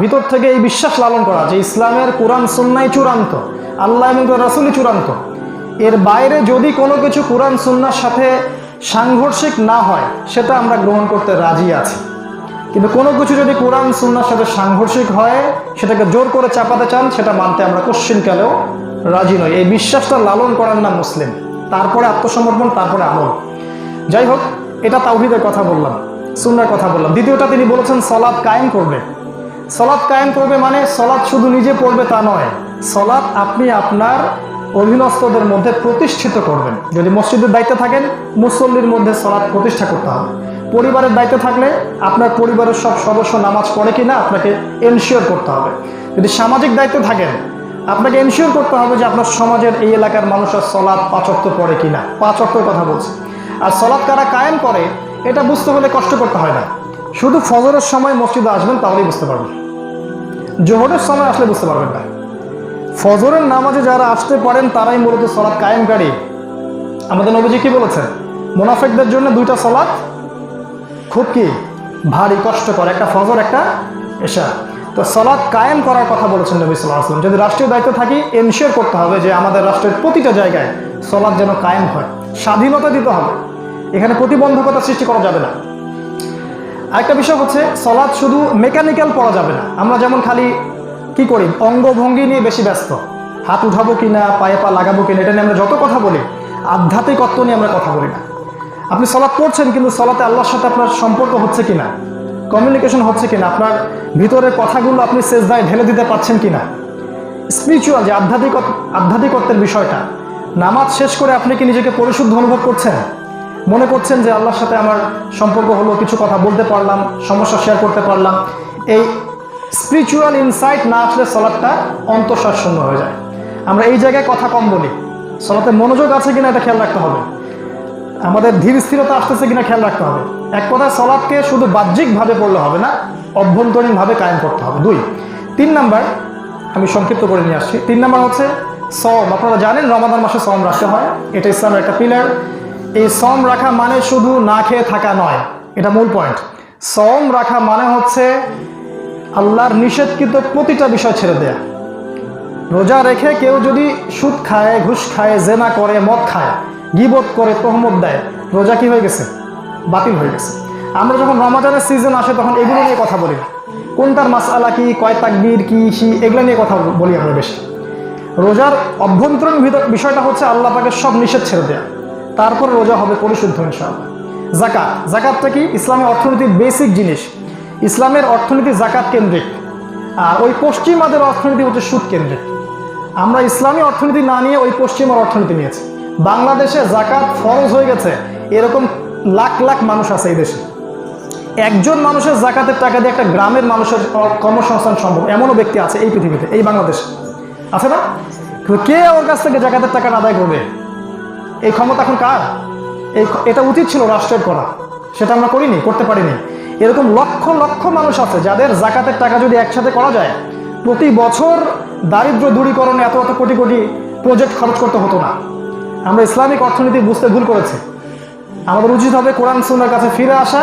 ভিতর থেকে এই বিশ্বাস লালন করা যে ইসলামের কোরআন, সুন্নাই চূড়ান্ত, আল্লাহ এবং রাসূলই চূড়ান্ত। এর বাইরে যদি কোনো কিছু কোরআন, সুন্নার সাথে সাংঘর্ষিক না হয়, সেটা আমরা গ্রহণ করতে রাজি আছি। কিন্তু কোনো কিছু যদি কোরআন, সুন্নার সাথে সাংঘর্ষিক হয়, সেটাকে জোর করে চাপাতে চান, সেটা মানতে আমরা কোশ্চিনকালেও রাজি নই। এই বিশ্বাসটা লালন করার নাম মুসলিম। তারপরে আত্মসমর্পণ, তারপরে আমল। যাই হোক, এটা তাওহিদের কথা বললাম, সুন্নার কথা বললাম। দ্বিতীয়টা তিনি বলেছেন সলাদ কায়েম করবে। সলাদ কায়েম করবে মানে সলাদ শুধু নিজে পড়বে তা নয়। সলাদ আপনি আপনার অধীনস্থদের মধ্যে প্রতিষ্ঠিত করবেন। যদি মসজিদের দায়িত্বে থাকেন, মুসল্লির মধ্যে সলাদ প্রতিষ্ঠা করতে হবে। পরিবারের দায়িত্বে থাকলে আপনার পরিবারের সব সদস্য নামাজ পড়ে কিনা আপনাকে এনশিওর করতে হবে। যদি সামাজিক দায়িত্বে থাকেন, আপনাকে এনশিওর করতে হবে যে আপনার সমাজের এই এলাকার মানুষের সলাদ পাচক্ত পড়ে কিনা। পাচক্তর কথা বলছি। আর সলাদ কারা কায়েম করে, এটা বুঝতে হলে কষ্ট করতে হয় না। শুধু ফজরের সময় মসজিদে আসবেন তাহলেই বুঝতে পারবেন। জোহরের সময় আসলে বুঝতে পারবেন না। ফজরের নামাজে যারা আসতে পারেন, তারাই মূলত সলাৎ কায়েমকারী আমাদের নবীজি কি বলেছেন? মোনাফেকদের জন্য দুইটা সলাৎ খুব কি? ভারী, কষ্টকর। একটা ফজর, একটা এশা। তো সলাৎ কায়েম করার কথা বলেছেন নবী সাল্লাহ আসলাম যদি রাষ্ট্রীয় দায়িত্ব থাকি, এনশিওর করতে হবে যে আমাদের রাষ্ট্রের প্রতিটা জায়গায় সলাৎ যেন কায়েম হয়। স্বাধীনতা দিতে হবে। এখানে প্রতিবন্ধকতা সৃষ্টি করা যাবে না। আরেকটা বিষয় হচ্ছে, সলাদ শুধু মেকানিক্যাল পড়া যাবে না। আমরা যেমন খালি কি করি, অঙ্গভঙ্গি নিয়ে বেশি ব্যস্ত। হাত উঠাবো কিনা পায়ে পা লাগাবো কিনা এটা নিয়ে আমরা যত কথা বলি, আধ্যাত্মিকত্ব নিয়ে আমরা কথা বলি না। আপনি সলাদ পড়ছেন, কিন্তু সলাতে আল্লাহর সাথে আপনার সম্পর্ক হচ্ছে কিনা কমিউনিকেশন হচ্ছে কিনা, আপনার ভিতরের কথাগুলো আপনি শেষ সেজদায় ঢেলে দিতে পারছেন কিনা। স্পিরিচুয়াল যে আধ্যাত্মিক আধ্যাত্মিকত্বের বিষয়টা, নামাজ শেষ করে আপনি কি নিজেকে পরিশুদ্ধ অনুভব করছেন? মনে করছেন যে আল্লাহর সাথে আমার সম্পর্ক হলো, কিছু কথা বলতে পারলাম, সমস্যা শেয়ার করতে পারলাম। এই স্পিরিচুয়াল ইনসাইট না আসলে সলাদটা শূন্য হয়ে যায়। আমরা এই জায়গায় কথা কম বলি। সলাতে মনোযোগ আছে কিনা এটা খেয়াল রাখতে হবে। আমাদের ধীর স্থিরতা আসতেছে কিনা খেয়াল রাখতে হবে। এক কথায় সলাদকে শুধু বাহ্যিকভাবে পড়লে হবে না, অভ্যন্তরীণভাবে কায়েম করতে হবে। দুই, তিন নাম্বার, আমি সংক্ষিপ্ত করে নিয়ে আসছি। তিন নাম্বার হচ্ছে সম আপনারা জানেন রমাদান মাসে সম রাখতে হয়। এটা ইসলামের একটা পিলার এই সম রাখা মানে শুধু না খেয়ে থাকা নয়, এটা মূল পয়েন্ট সম রাখা মানে হচ্ছে আল্লাহর নিষেধকৃত প্রতিটা বিষয় ছেড়ে দেয়া। রোজা রেখে কেউ যদি সুদ খায়, ঘুষ খায়, জেনা করে, মদ খায়, গিবত করে, তহমত দেয়, রোজা কি হয়ে গেছে? বাতিল হয়ে গেছে। আমরা যখন রমাজানের সিজন আসে তখন এগুলো নিয়ে কথা বলি কোনটার মাসালা কি, কয় তাকবীর, কি সি এগুলো নিয়ে কথা বলি আমরা বেশি। রোজার অভ্যন্তরীণ বিষয়টা হচ্ছে আল্লাহ পাকে সব নিষেধ ছেড়ে দেয়া। তারপর রোজা হবে পরিশুদ্ধ, ইনশাআল্লাহ। জাকাত জাকাতটা কি? ইসলামের অর্থনীতির বেসিক জিনিস। ইসলামের অর্থনীতি জাকাত কেন্দ্রিক। আর ওই পশ্চিমাদের অর্থনীতি হচ্ছে সুদ কেন্দ্রিক। আমরা ইসলামী অর্থনীতি না নিয়ে ওই পশ্চিমার অর্থনীতি নিয়েছি। বাংলাদেশে জাকাত ফরজ হয়ে গেছে। এরকম লাখ লাখ মানুষ আছে এই দেশে। একজন মানুষের জাকাতের টাকা দিয়ে একটা গ্রামের মানুষের কর্মসংস্থান সম্ভব। এমনও ব্যক্তি আছে এই পৃথিবীতে, এই বাংলাদেশে। আছে না? কে ওর কাছ থেকে জাকাতের টাকা আদায় করবে? এই ক্ষমতা এখন কার? এই এটা উচিত ছিল রাষ্ট্রের করা। সেটা আমরা করিনি, করতে পারিনি। এরকম লক্ষ লক্ষ মানুষ আছে যাদের জাকাতের টাকা যদি একসাথে করা যায়, প্রতি বছর দারিদ্র দূরীকরণে এত এত কোটি কোটি প্রজেক্ট খরচ করতে হতো না। আমরা ইসলামিক অর্থনীতি বুঝতে ভুল করেছি। আমাদের উচিত হবে কোরআন সুন্নার কাছে ফিরে আসা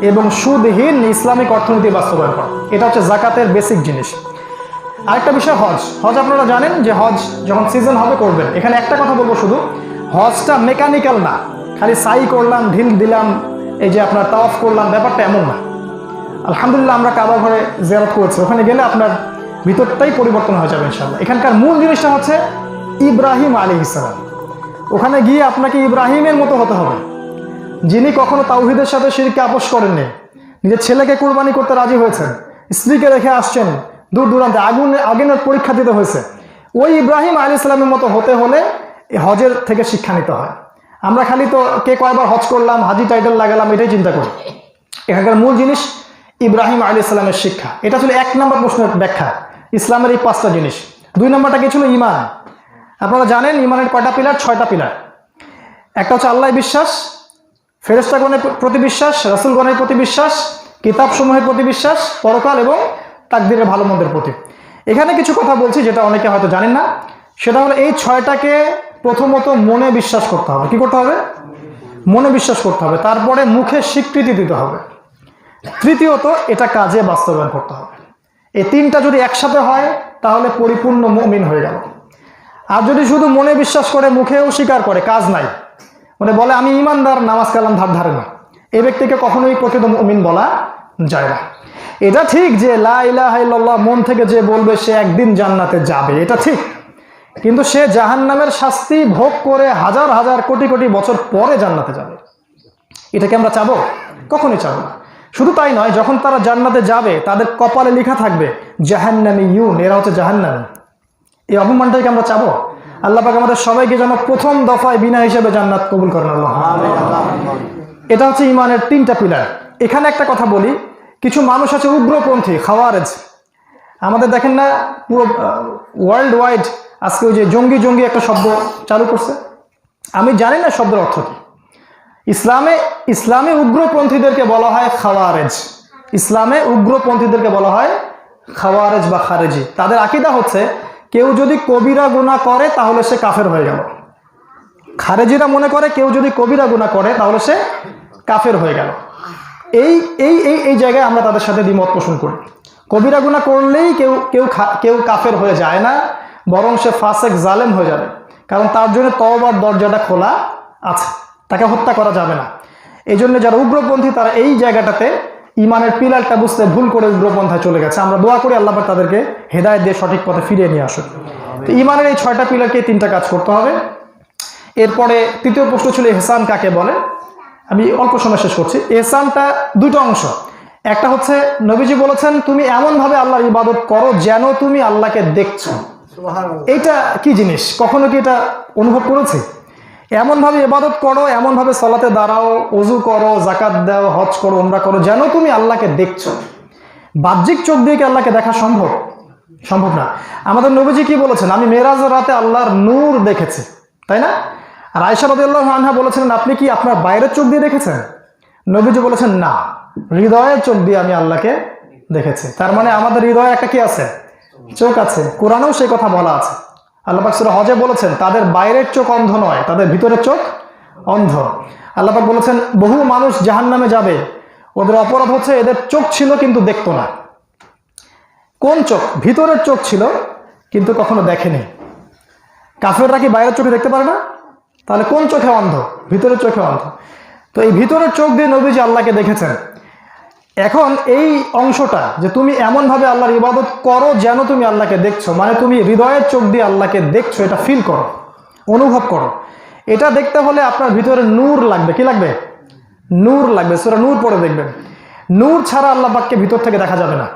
এবং সুদহীন ইসলামিক অর্থনীতি বাস্তবায়ন করা। এটা হচ্ছে জাকাতের বেসিক জিনিস। আরেকটা বিষয় হজ। হজ আপনারা জানেন যে হজ যখন সিজন হবে করবেন। এখানে একটা কথা বলব শুধু। হজটা মেকানিক্যাল না। খালি সাই করলাম, ঢিল দিলাম, এই যে আপনার তাওয়াফ করলাম, ব্যাপারটা এমন না। আলহামদুলিল্লাহ আমরা কাবা ঘরে জেরত করেছি। ওখানে গেলে আপনার ভিতরটাই পরিবর্তন হয়ে যাবে ইনশাল্লাহ এখানকার মূল জিনিসটা হচ্ছে ইব্রাহিম আলী ইসলাম ওখানে গিয়ে আপনাকে ইব্রাহিমের মতো হতে হবে। যিনি কখনো তাওহিদের সাথে শিরকে আপোষ করেননি, নিজের ছেলেকে কোরবানি করতে রাজি হয়েছেন, স্ত্রীকে রেখে আসছেন, দূর দূরান্তে আগুন আগুনের পরীক্ষা দিতে হয়েছে। ওই ইব্রাহিম আলী ইসলামের মতো হতে হলে হজের থেকে শিক্ষা নিতে হয়। আমরা খালি তো কে কয়বার হজ করলাম, হাজি টাইটেল লাগালাম, এটাই চিন্তা করি। এখানকার মূল জিনিস ইব্রাহিম আলী ইসলামের শিক্ষা। এটা ছিল এক নম্বর প্রশ্নের ব্যাখ্যা, ইসলামের এই পাঁচটা জিনিস। দুই নম্বরটা কি ছিল? ইমান। আপনারা জানেন, ইমানের কয়টা পিলার? ছয়টা পিলার। একটা হচ্ছে আল্লাহ বিশ্বাস ফেরেস্তাগণের প্রতি বিশ্বাস, রাসুলগণের প্রতি বিশ্বাস, কিতাবসমূহের প্রতি বিশ্বাস, পরকাল এবং তাকদিরের ভালো মন্দের প্রতি। এখানে কিছু কথা বলছি, যেটা অনেকে হয়তো জানেন না। সেটা হলো এই ছয়টাকে প্রথমত মনে বিশ্বাস করতে হবে। কি করতে হবে? মনে বিশ্বাস করতে হবে। তারপরে মুখে স্বীকৃতি দিতে হবে। তৃতীয়ত, এটা কাজে বাস্তবায়ন করতে হবে। এই তিনটা যদি একসাথে হয়, তাহলে পরিপূর্ণ মমিন হয়ে গেল। আর যদি শুধু মনে বিশ্বাস করে, মুখেও স্বীকার করে, কাজ নাই। মানে বলে, আমি ইমানদার, নামাজ কালাম ধার ধারে না। এ ব্যক্তিকে কখনোই প্রকৃত মমিন বলা যায় না। এটা ঠিক যে লা ইলাহা ইল্লাল্লাহ মন থেকে যে বলবে, সে একদিন জান্নাতে যাবে। এটা ঠিক। কিন্তু সে জাহান্নামের শাস্তি ভোগ করে হাজার হাজার কোটি কোটি বছর পরে জান্নাতে যাবে। এটাকে আমরা চাবো? কখনই চাবো না। শুধু তাই নয়, যখন তারা জান্নাতে যাবে, তাদের কপালে লেখা থাকবে, জাহান্নামি ইউন, এরা হচ্ছে জাহান্নামি। এই অপমানটাকে আমরা চাবো? আল্লাহ আমাদের সবাইকে যেন প্রথম দফায় বিনা হিসেবে জান্নাত কবুল করেন আল্লাহ। এটা হচ্ছে ইমানের তিনটা পিলার। এখানে একটা কথা বলি, কিছু মানুষ আছে উগ্রপন্থী, খাওয়ারেজ। আমাদের দেখেন না, পুরো ওয়ার্ল্ড ওয়াইড আজকে ওই যে জঙ্গি জঙ্গি একটা শব্দ চালু করছে। আমি জানি না শব্দের অর্থ কি। ইসলামে ইসলামে উগ্রপন্থীদেরকে বলা হয় খাওয়ারেজ। ইসলামে উগ্রপন্থীদেরকে বলা হয় খাওয়ারেজ বা খারেজি। তাদের আকিদা হচ্ছে, কেউ যদি কবিরা গুণা করে, তাহলে সে কাফের হয়ে গেল। খারেজিরা মনে করে, কেউ যদি কবিরা গুণা করে, তাহলে সে কাফের হয়ে গেল। এই এই এই এই জায়গায় আমরা তাদের সাথে দ্বিমত পোষণ করি। কবিরা গুণা করলেই কেউ কেউ কেউ কাফের হয়ে যায় না। বরং সে ফাসেক জালেম হয়ে যাবে। কারণ তার জন্য তওবার দরজাটা খোলা আছে। তাকে হত্যা করা যাবে না। এই জন্য যারা উগ্রপন্থী, তারা এই জায়গাটাতে ইমানের পিলারটা বুঝতে ভুল করে উগ্রপন্থায় চলে গেছে। আমরা দোয়া করি আল্লাহ তাদেরকে হেদায়ত দিয়ে সঠিক পথে ফিরিয়ে নিয়ে আসুন তো ইমানের এই ছয়টা পিলারকে তিনটা কাজ করতে হবে। এরপরে তৃতীয় প্রশ্ন ছিল এহসান কাকে বলে? আমি অল্প সময় শেষ করছি। এহসানটা দুটো অংশ। একটা হচ্ছে, নবীজি বলেছেন, তুমি এমনভাবে আল্লাহর ইবাদত করো যেন তুমি আল্লাহকে দেখছ। এইটা কি জিনিস? কখনো কি এটা অনুভব করেছি? এমনভাবে ইবাদত করো, এমনভাবে সলাতে দাঁড়াও অজু করো জাকাত দাও, হজ করো ওমরা করো, যেন তুমি আল্লাহকে দেখছ। বাহ্যিক চোখ দিয়ে কি আল্লাহকে দেখা সম্ভব? সম্ভব না। আমাদের নবীজি কি বলেছেন? আমি মেরাজ রাতে আল্লাহর নূর দেখেছি, তাই না? আর আয়সা রদিয়াল্লাহ আনহা বলেছিলেন, আপনি কি আপনার বাইরের চোখ দিয়ে দেখেছেন? নবীজি বলেছেন, না। হৃদয়ের চোখ দিয়ে আমি আল্লাহকে দেখেছি। তার মানে আমাদের হৃদয়ে একটা কি আছে? চোখ আছে, কোরআনেও সেই কথা বলা আছে। আল্লাহ পাক সূরা হজে বলেছেন, তাদের বাইরের চোখ অন্ধ নয়, তাদের ভিতরের চোখ অন্ধ। আল্লাহ পাক বলেছেন, বহু মানুষ জাহান্নামে যাবে, ওদের অপরাধ হচ্ছে এদের চোখ ছিল কিন্তু দেখতো না। কোন চোখ? ভিতরের চোখ ছিল, কিন্তু কখনো দেখেনি। কাফেররা কি বাইরের চোখে দেখতে পারে না? তাহলে কোন চোখে অন্ধ? ভিতরের চোখে অন্ধ। তো এই ভিতরের চোখ দিয়ে নবীজি আল্লাহকে দেখেছেন। এখন এই অংশটা যে তুমি এমনভাবে আল্লাহর ইবাদত করো যেন তুমি আল্লাহকে দেখছ মানে তুমি হৃদয়ের চোখ দিয়ে আল্লাহকে দেখছ, এটা ফিল করো, অনুভব করো। এটা দেখতে হলে আপনার ভিতরে নূর লাগবে, কি লাগবে? নূর লাগবে সেটা নূর পরে দেখবেন। নূর ছাড়া আল্লাহ পাককে ভিতর থেকে দেখা যাবে না।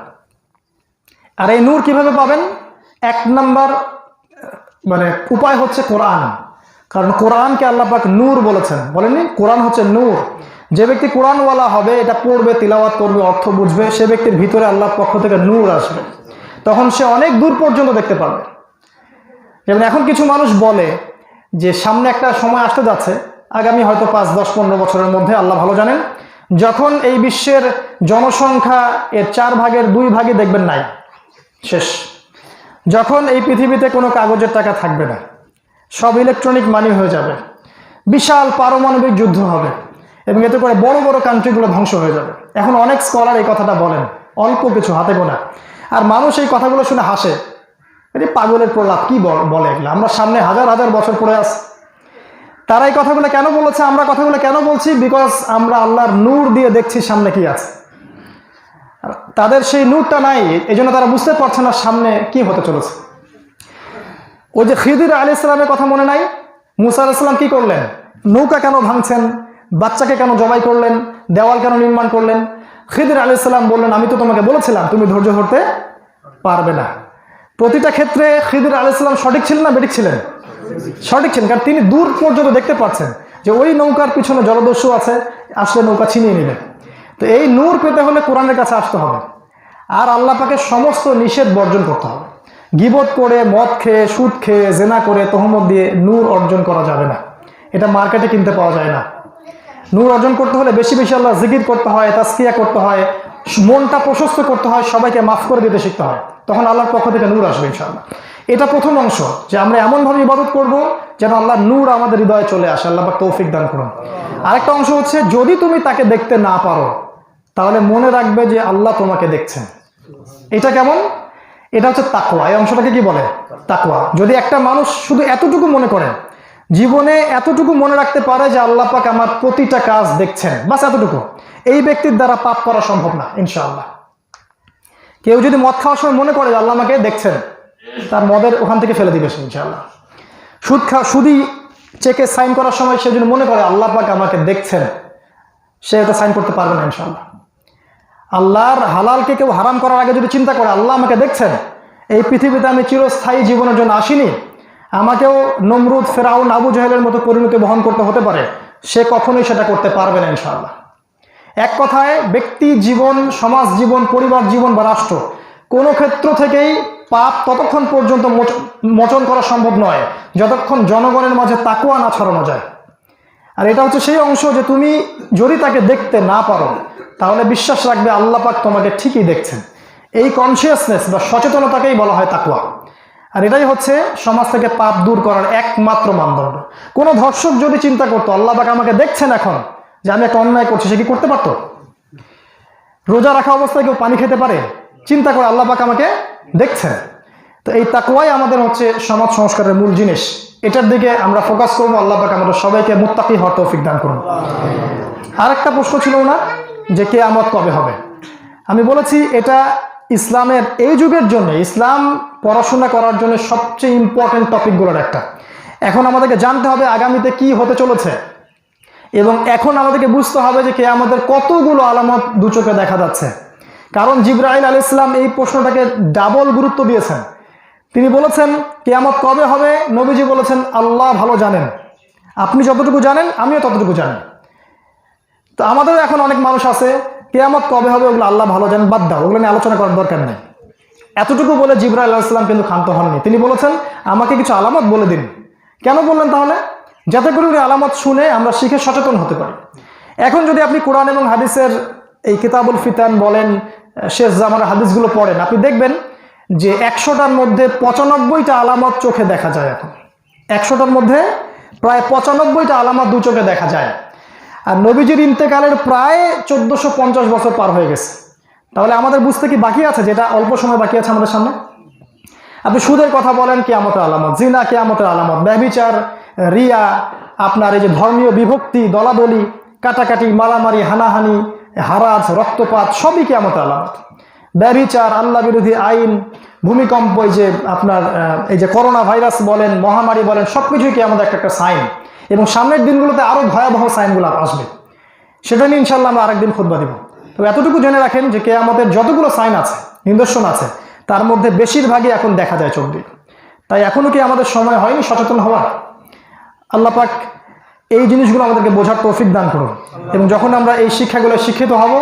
আর এই নূর কীভাবে পাবেন? এক নাম্বার মানে উপায় হচ্ছে কোরআন। কারণ কোরআনকে আল্লাহ পাক নূর বলেছেন। বলেননি? কোরআন হচ্ছে নূর। যে ব্যক্তি কোরআনওয়ালা হবে, এটা পড়বে, তিলাওয়াত করবে, অর্থ বুঝবে, সে ব্যক্তির ভিতরে আল্লাহর পক্ষ থেকে নূর আসবে। তখন সে অনেক দূর পর্যন্ত দেখতে পারবে। যেমন এখন কিছু মানুষ বলে যে, সামনে একটা সময় আসতে যাচ্ছে, আগামী হয়তো পাঁচ, দশ, পনেরো বছরের মধ্যে, আল্লাহ ভালো জানেন, যখন এই বিশ্বের জনসংখ্যা এর চার ভাগের দুই ভাগই দেখবেন নাই, শেষ। যখন এই পৃথিবীতে কোনো কাগজের টাকা থাকবে না, সব ইলেকট্রনিক মানি হয়ে যাবে, বিশাল পারমাণবিক যুদ্ধ হবে এবং এতে করে বড় বড় কান্ট্রিগুলো ধ্বংস হয়ে যাবে। এখন অনেক স্কলার এই কথাটা বলেন, অল্প কিছু, হাতে গোনা আর মানুষ এই কথাগুলো শুনে হাসে। এটি পাগলের প্রলাপ, কি বলে এগুলো? আমরা সামনে হাজার হাজার বছর পরে আছি তারা এই কথাগুলো কেন বলেছে? আমরা কথাগুলো কেন বলছি? বিকজ আমরা আল্লাহর নূর দিয়ে দেখছি সামনে কি আছে। তাদের সেই নূরটা নাই এই তারা বুঝতে পারছে না সামনে কি হতে চলেছে। ওই যে খিদির আলী ইসলামের কথা মনে নাই? মুসা আলাহ কি করলেন? নৌকা কেন ভাঙছেন? বাচ্চাকে কেন জবাই করলেন? দেওয়াল কেন নির্মাণ করলেন? খিদির আলী ইসলাম বললেন, আমি তো তোমাকে বলেছিলাম, তুমি ধৈর্য ধরতে পারবে না। প্রতিটা ক্ষেত্রে খিদির আলী ইসলাম সঠিক ছিলেন না বেঠিক ছিলেন? সঠিক ছিলেন, কারণ তিনি দূর পর্যন্ত দেখতে পাচ্ছেন যে ওই নৌকার পিছনে জলদস্যু আছে, আসলে নৌকা ছিনিয়ে নেবে। তো এই নূর পেতে হলে কোরআনের কাছে আসতে হবে। আর আল্লাহ পাকে সমস্ত নিষেধ বর্জন করতে হবে। গিবত করে মদ খেয়ে, সুদ খেয়ে, জেনা করে, তহমত দিয়ে নূর অর্জন করা যাবে না। এটা মার্কেটে কিনতে পাওয়া যায় না। নূর অর্জন করতে হলে বেশি বেশি আল্লাহ জিকির করতে হয় তাস্কিয়া করতে হয়, মনটা প্রশস্ত করতে হয়, সবাইকে মাফ করে দিতে শিখতে হয়। তখন আল্লাহর পক্ষ থেকে নূর আসবে ইনশাআল্লাহ। এটা প্রথম অংশ যে আমরা এমনভাবে ইবাদত করব যেন আল্লাহ নূর আমাদের হৃদয়ে চলে আসে। আল্লাহ পাক তৌফিক দান করুন। আরেকটা অংশ হচ্ছে, যদি তুমি তাকে দেখতে না পারো, তাহলে মনে রাখবে যে আল্লাহ তোমাকে দেখছেন। এটা কেমন? এটা হচ্ছে তাকওয়া। এই অংশটাকে কি বলে? তাকওয়া। যদি একটা মানুষ শুধু এতটুকু মনে করে জীবনে এতটুকু মনে রাখতে পারে যে আল্লাহ পাক আমার প্রতিটা কাজ দেখছেন। বাস এতটুকু। এই ব্যক্তির দ্বারা পাপ করা সম্ভব না, ইনশাআল্লাহ। কেউ যদি মদ খাওয়ার সময় মনে করে যে আল্লাহ আমাকে দেখছেন, তার মদের ওখান থেকে ফেলে দিবে ইনশাআল্লাহ। সুদ খা সুদি চেকে সাইন করার সময় সে যদি মনে করে আল্লাহ পাক আমাকে দেখছেন, সে এটা সাইন করতে পারবে না, ইনশাআল্লাহ। আল্লাহর হালালকে কেউ হারাম করার আগে যদি চিন্তা করে আল্লাহ আমাকে দেখছেন, এই পৃথিবীতে আমি চিরস্থায়ী জীবনের জন্য আসিনি আমাকেও নমরুদ, ফেরাউন, আবু জাহেলের মতো পরিণতি বহন করতে হতে পারে। সে কখনোই সেটা করতে পারবে না, ইনশাআল্লাহ। এক কথায়, ব্যক্তি জীবন, সমাজ জীবন, পরিবার জীবন বা রাষ্ট্র, কোনো ক্ষেত্র থেকেই পাপ ততক্ষণ পর্যন্ত মোচ- মোচন করা সম্ভব নয়, যতক্ষণ জনগণের মাঝে তাকুয়া না ছড়ানো যায়। আর এটা হচ্ছে সেই অংশ যে তুমি যদি তাকে দেখতে না পারো, তাহলে বিশ্বাস রাখবে আল্লাহ পাক তোমাকে ঠিকই দেখছেন। এই কনসিয়াসনেস বা সচেতনতাকেই বলা হয় তাকুয়া আর এটাই হচ্ছে সমাজ থেকে পাপ দূর করার একমাত্র মানদণ্ড। কোনো ধর্ষক যদি চিন্তা করতো, আল্লাহ পাক আমাকে দেখছেন এখন যে আমি একটা অন্যায় করছি, সে কি করতে পারতো? রোজা রাখা অবস্থায় কেউ পানি খেতে পারে? চিন্তা করে আল্লাহ পাক আমাকে দেখছেন। তো এই তাকুয়াই আমাদের হচ্ছে সমাজ সংস্কারের মূল জিনিস। এটার দিকে আমরা ফোকাস করব, আল্লাহ পাক আমাদের সবাইকে মুত্তাকি হওয়ার তৌফিক দান করুন। আরেকটা প্রশ্ন ছিল না যে কে আমত কবে হবে? আমি বলেছি এটা ইসলামের এই যুগের জন্য, ইসলাম পড়াশোনা করার জন্য সবচেয়ে ইম্পর্টেন্ট টপিকগুলোর একটা। এখন আমাদেরকে জানতে হবে আগামীতে কি হতে চলেছে। এবং এখন আমাদেরকে বুঝতে হবে যে কে আমাদের কতগুলো আলামত দু চোখে দেখা যাচ্ছে। কারণ জিব্রাইল আল ইসলাম এই প্রশ্নটাকে ডাবল গুরুত্ব দিয়েছেন। তিনি বলেছেন, কেয়ামত কবে হবে? নবীজি বলেছেন, আল্লাহ ভালো জানেন। আপনি যতটুকু জানেন, আমিও ততটুকু জানি। তো আমাদের এখন অনেক মানুষ আছে, কেয়ামত কবে হবে? ওগুলো আল্লাহ ভালো জানেন, বাদ দাও। ওগুলো নিয়ে আলোচনা করার দরকার নেই। এতটুকু বলে জিব্রাইল আলাইহিস সালাম কিন্তু ক্ষান্ত হননি। তিনি বলেছেন, আমাকে কিছু আলামত বলে দিন। কেন বললেন তাহলে? যাতে করে ওই আলামত শুনে আমরা শিখে সচেতন হতে পারি। এখন যদি আপনি কোরআন এবং হাদিসের এই কিতাবুল ফিতান বলেন, শেষ জামার হাদিসগুলো পড়েন, আপনি দেখবেন যে একশোটার মধ্যে পঁচানব্বইটা আলামত চোখে দেখা যায় এখন। একশোটার মধ্যে প্রায় পঁচানব্বইটা আলামত দু চোখে দেখা যায়। আর নবীজির ইন্তেকালের প্রায় চোদ্দোশো বছর পার হয়ে গেছে। তাহলে আমাদের বুঝতে কি বাকি আছে, যেটা অল্প সময় বাকি আছে আমাদের সামনে? আপনি সুদের কথা বলেন, কেয়ামতের আলামত, জিনা কেয়ামতের আলামত ব্যবিচার রিয়া, আপনার এই যে ধর্মীয় বিভক্তি, দলাদলি, কাটাকাটি মারামারি হানাহানি, হারাজ, রক্তপাত, সবই কেয়ামতের আলামত। ব্যবিচার আল্লাহ বিরোধী আইন, ভূমিকম্প, এই যে আপনার এই যে করোনা ভাইরাস বলেন, মহামারী বলেন সব কিছুই কি আমাদের একটা একটা সাইন। এবং সামনের দিনগুলোতে আরও ভয়াবহ সাইনগুলো আসবে। সেটা নিয়ে ইনশাল্লাহ আমরা আরেকদিন খুদবা দিব। তবে এতটুকু জেনে রাখেন যে কে আমাদের যতগুলো সাইন আছে, নিদর্শন আছে, তার মধ্যে বেশিরভাগই এখন দেখা যায় চোখ দিয়ে। তাই এখনও কি আমাদের সময় হয়নি সচেতন হওয়া? আল্লাহ পাক এই জিনিসগুলো আমাদেরকে বোঝার তৌফিক দান করুন। এবং যখন আমরা এই শিক্ষাগুলো শিক্ষিত হব,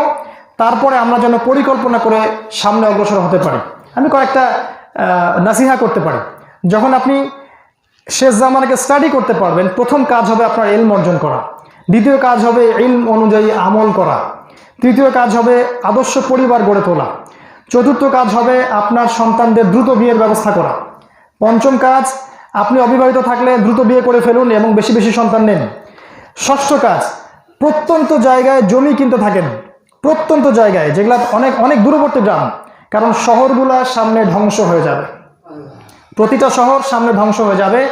তারপরে আমরা যেন পরিকল্পনা করে সামনে অগ্রসর হতে পারি। আমি কয়েকটা নাসিহা করতে পারি। যখন আপনি শেষ জামানাকে স্টাডি করতে পারবেন, প্রথম কাজ হবে আপনার এলম অর্জন করা। দ্বিতীয় কাজ হবে ইলম অনুযায়ী আমল করা। তৃতীয় কাজ হবে আদর্শ পরিবার গড়ে তোলা। চতুর্থ কাজ হবে আপনার সন্তানদের দ্রুত বিয়ের ব্যবস্থা করা। পঞ্চম কাজ, আপনি অবিবাহিত থাকলে দ্রুত বিয়ে করে ফেলুন এবং বেশি বেশি সন্তান নেন। ষষ্ঠ কাজ, প্রত্যন্ত জায়গায় জমি কিনতে থাকেন। প্রত্যন্ত জায়গায়, যেগুলা অনেক অনেক দূরবর্তী গ্রাম, কারণ শহরগুলা সামনে ধ্বংস হয়ে যাবে। প্রতিটা শহর সামনে ধ্বংস হয়ে যাবে।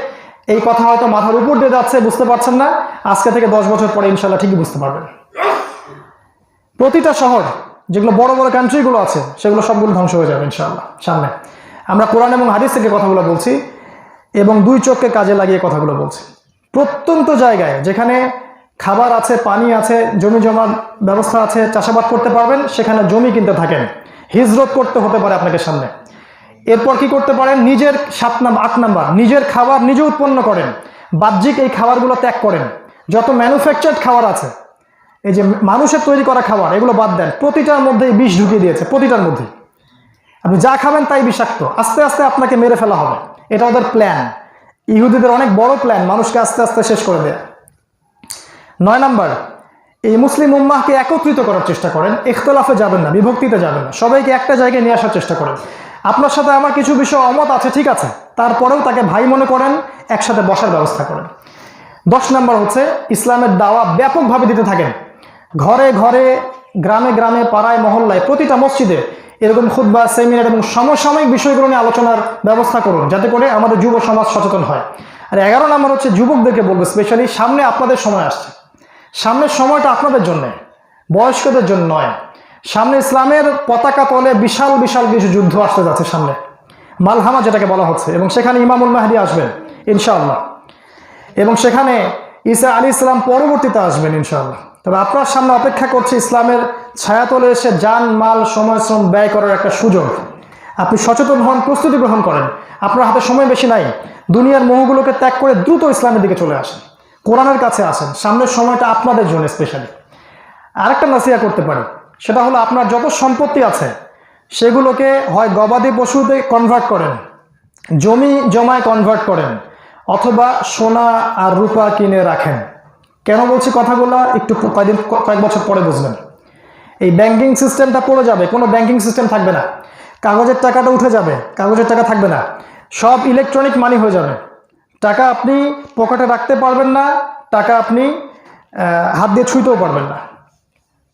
এই কথা হয়তো মাথার উপর দিয়ে যাচ্ছে, বুঝতে পারছেন না। আজকে থেকে দশ বছর পরে ইনশাল্লাহ ঠিকই বুঝতে পারবেন। প্রতিটা শহর, যেগুলো বড় বড় কান্ট্রিগুলো আছে, সেগুলো সবগুলো ধ্বংস হয়ে যাবে ইনশাল্লাহ সামনে। আমরা কোরআন এবং হাদিস থেকে কথাগুলো বলছি এবং দুই চোখকে কাজে লাগিয়ে কথাগুলো বলছি। প্রত্যন্ত জায়গায় যেখানে খাবার আছে, পানি আছে, জমি জমার ব্যবস্থা আছে, চাষাবাদ করতে পারবেন, সেখানে জমি কিনতে থাকেন। হিজরত করতে হতে পারে আপনাকে সামনে। এরপর কি করতে পারেন? নিজের সাত নাম্বার আট নাম্বার, নিজের খাবার নিজে উৎপন্ন করেন। বাহ্যিক এই খাবারগুলো ত্যাগ করেন। যত ম্যানুফ্যাকচার্ড খাবার আছে এই যে মানুষের তৈরি করা খাবার, এগুলো বাদ দেন, প্রতিটার মধ্যেই বিষ ঢুকিয়ে দিয়েছে, প্রতিটার মধ্যে আপনি যা খাবেন তাই বিষাক্ত, আস্তে আস্তে আপনাকে মেরে ফেলা হবে। এটা ওদের প্ল্যান ইহুদিদের অনেক বড় প্ল্যান মানুষকে আস্তে আস্তে শেষ করে দেয়। নয় নাম্বার, এই মুসলিম উম্মাহকে একত্রিত করার চেষ্টা করেন। ইখতলাফে যাবেন না, বিভক্তিতে যাবেন না। সবাইকে একটা জায়গায় নিয়ে আসার চেষ্টা করেন। আপনার সাথে আমার কিছু বিষয় অমত আছে, ঠিক আছে। তারপরেও তাকে ভাই মনে করেন, একসাথে বসার ব্যবস্থা করেন। দশ নম্বর হচ্ছে, ইসলামের দাওয়া ব্যাপকভাবে দিতে থাকেন। ঘরে ঘরে, গ্রামে গ্রামে, পাড়ায়, মহল্লায়, প্রতিটা মসজিদে এরকম খুদ্া সেমিনার এবং সমসাময়িক বিষয়গুলো নিয়ে আলোচনার ব্যবস্থা করুন, যাতে করে আমাদের যুব সমাজ সচেতন হয়। আর এগারো নম্বর হচ্ছে যুবকদেরকে বলব স্পেশালি সামনে আপনাদের সময় আসছে। সামনের সময়টা আপনাদের জন্য, বয়স্কদের জন্য নয়। সামনে ইসলামের পতাকা তলে বিশাল বিশাল কিছু যুদ্ধ আসতে যাচ্ছে সামনে। মালহামা যেটাকে বলা হচ্ছে। এবং সেখানে ইমামুল মাহদি আসবেন, ইনশাআল্লাহ। এবং সেখানে ঈসা আলী ইসলাম পরবর্তীতে আসবেন, ইনশাআল্লাহ। তবে আপনার সামনে অপেক্ষা করছে ইসলামের ছায়াতলে এসে যান, মাল সময় শ্রম ব্যয় করার একটা সুযোগ। আপনি সচেতন হন, প্রস্তুতি গ্রহণ করেন। আপনার হাতে সময় বেশি নাই। দুনিয়ার মোহগুলোকে ত্যাগ করে দ্রুত ইসলামের দিকে চলে আসেন। কোরআনের কাছে আসেন। সামনের সময়টা আপনাদের জন্য স্পেশালি আরেকটা নাসিয়া করতে পারি। সেটা হলো আপনার যত সম্পত্তি আছে, সেগুলোকে হয় গবাদি পশুতে কনভার্ট করেন, জমি জমায় কনভার্ট করেন, অথবা সোনা আর রূপা কিনে রাখেন। কেন বলছি কথাগুলো? একটু কয়েকদিন কয়েক বছর পরে বুঝবেন এই ব্যাংকিং সিস্টেমটা পড়ে যাবে, কোনো ব্যাংকিং সিস্টেম থাকবে না। কাগজের টাকাটা উঠে যাবে, কাগজের টাকা থাকবে না। সব ইলেকট্রনিক মানি হয়ে যাবে। টাকা আপনি পকেটে রাখতে পারবেন না, টাকা আপনি হাত দিয়ে ছুঁতেও পারবেন না।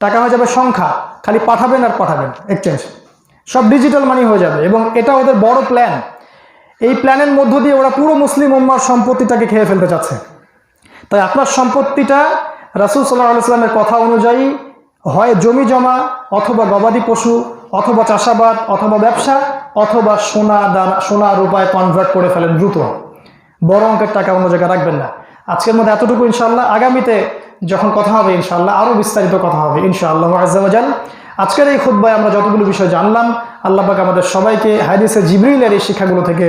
টাকা হয়ে যাবে সংখ্যা, খালি পাঠাবেন আর পাঠাবেন এক্সচেঞ্জ সব ডিজিটাল মানি হয়ে যাবে এবং এটা ওদের বড় প্ল্যান এই প্ল্যানের মধ্য দিয়ে ওরা পুরো মুসলিম উম্মার সম্পত্তিটাকে খেয়ে ফেলতে চাচ্ছে। তাই আপনার সম্পত্তিটা রাসুল সাল্লাহ আলাইস্লামের কথা অনুযায়ী হয় জমি জমা অথবা গবাদি পশু অথবা চাষাবাদ অথবা ব্যবসা অথবা সোনা দানা, সোনা রূপায় কনভার্ট করে ফেলেন দ্রুত। বড় অঙ্কের টাকা অন্য জায়গায় রাখবেন না। আজকের মধ্যে এতটুকু ইনশাল্লাহ আগামীতে যখন কথা হবে ইনশাল্লাহ আরও বিস্তারিত কথা হবে ইনশাআল্লাহ আজাল আজকের এই খুদ্বায় আমরা যতগুলো বিষয় জানলাম, আল্লাহ পাক আমাদের সবাইকে হাদিসে জিবরিলের এই শিক্ষাগুলো থেকে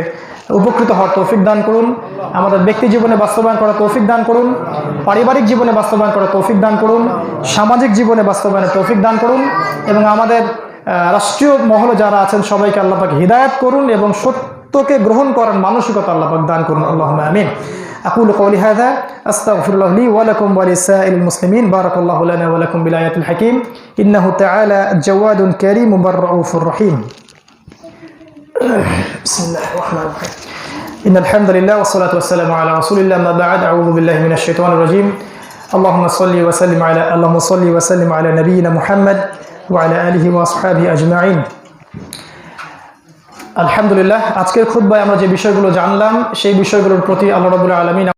উপকৃত হওয়ার তৌফিক দান করুন আমাদের ব্যক্তি জীবনে বাস্তবায়ন করার তৌফিক দান করুন পারিবারিক জীবনে বাস্তবায়ন করার তৌফিক দান করুন সামাজিক জীবনে বাস্তবায়নের তৌফিক দান করুন এবং আমাদের আহ, রাষ্ট্রীয় মহলে যারা আছেন সবাইকে আল্লাহ পাক হিদায়ত করুন এবং সত্যকে গ্রহণ করার মানসিকতা আল্লাহ পাক দান করুন আল্লাহ আমিন أقول قولي هذا أستغفر الله لي ولكم ولسائر المسلمين بارك الله لنا ولكم بالآيات الحكيم إنه تعالى جواد كريم بالرؤوف الرحيم بسم الله الرحمن الرحيم إن الحمد لله والصلاة والسلام على رسول الله ما بعد أعوذ بالله من الشيطان الرجيم اللهم صل وسلم على اللهم صل وسلم على نبينا محمد وعلى آله وأصحابه أجمعين আলহামদুলিল্লাহ আজকের খুদ্বায় আমরা যে বিষয়গুলো জানলাম সেই বিষয়গুলোর প্রতি আল্লাহ রবুল্লাহ আলমিন